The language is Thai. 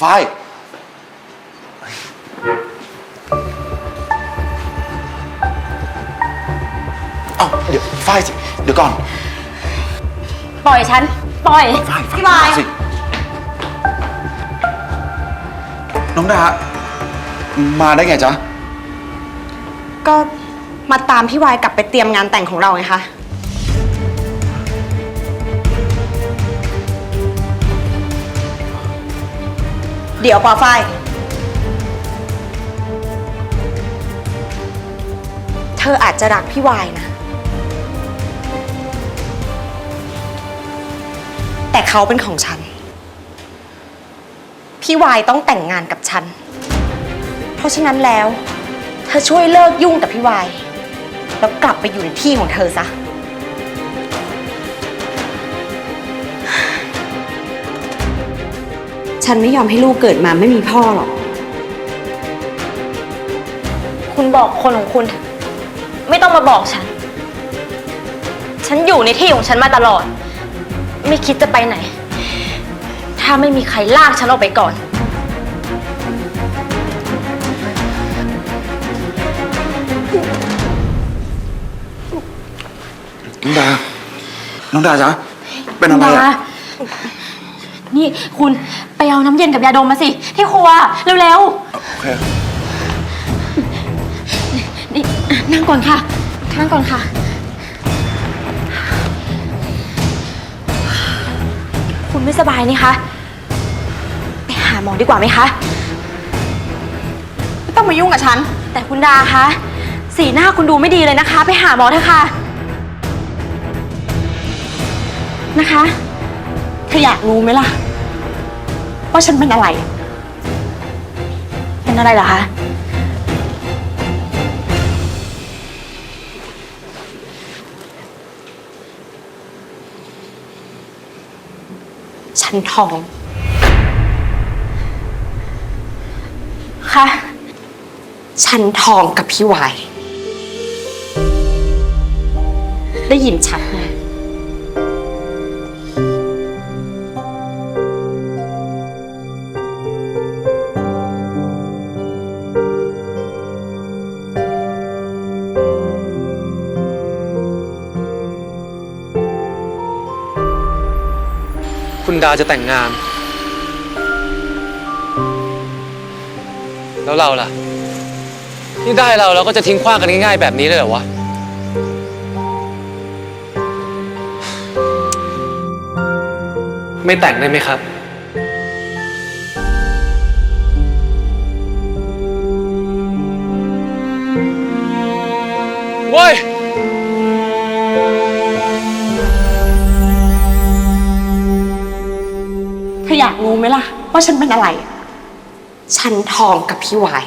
ฝ้ายเอ้าเดี๋ยวฝ้ายสิ เดี๋ยวก่อนปล่อยฉัน ปล่อยฝ้ายพี่วาย สิ น้องดา มาได้ไงจ๊ะ ก็มาตามพี่วายกลับไปเตรียมงานแต่งของเราไงคะ เดี๋ยวปอฝ้าย เธออาจจะรักพี่วายนะ แต่เขาเป็นของฉัน พี่วายต้องแต่งงานกับฉัน เพราะฉะนั้นแล้ว เธอช่วยเลิกยุ่งกับพี่วาย แล้วกลับไปอยู่ในที่ของเธอซะ ฉันไม่ยอมให้ลูกเกิดมาไม่มีพ่อหรอก คุณบอกคนของคุณเถอะไม่ต้องมาบอกฉัน ฉันอยู่ในที่ของฉันมาตลอด ไม่คิดจะไปไหน ถ้าไม่มีใครลากฉันออกไปก่อน น้องดา น้องดาจ๊ะเป็นอะไรดาอะ นี่คุณไปเอาน้ำเย็นกับยาดมมาสิ ที่ครัวเร็วโอเคๆนี่นั่งก่อนค่ะนั่งก่อนค่ะ คุณไม่สบายนี่คะไปหาหมอดีกว่าไหมคะไม่ต้องมายุ่งกับฉัน แต่คุณดาคะสีหน้าคุณดูไม่ดีเลยนะคะ ไปหาหมอเถอะค่ะนะคะ เธออยากรู้ไหมล่ะ ว่าฉันเป็นอะไร เป็นอะไรเหรอคะ ฉันท้อง ค่ะ ฉันทองกับพี่วาย ได้ยินชัดไหม คุณดาจะแต่งงาน แล้วเราล่ะ นี่ได้เราเราก็จะทิ้งขว้างกันง่ายๆแบบนี้เลยเหรอวะ ไม่แต่งได้ไหมครับ เว้ย ธออยากรู้ไหมล่ะ ว่าฉันเป็นอะไร ฉันทองกับพี่วาย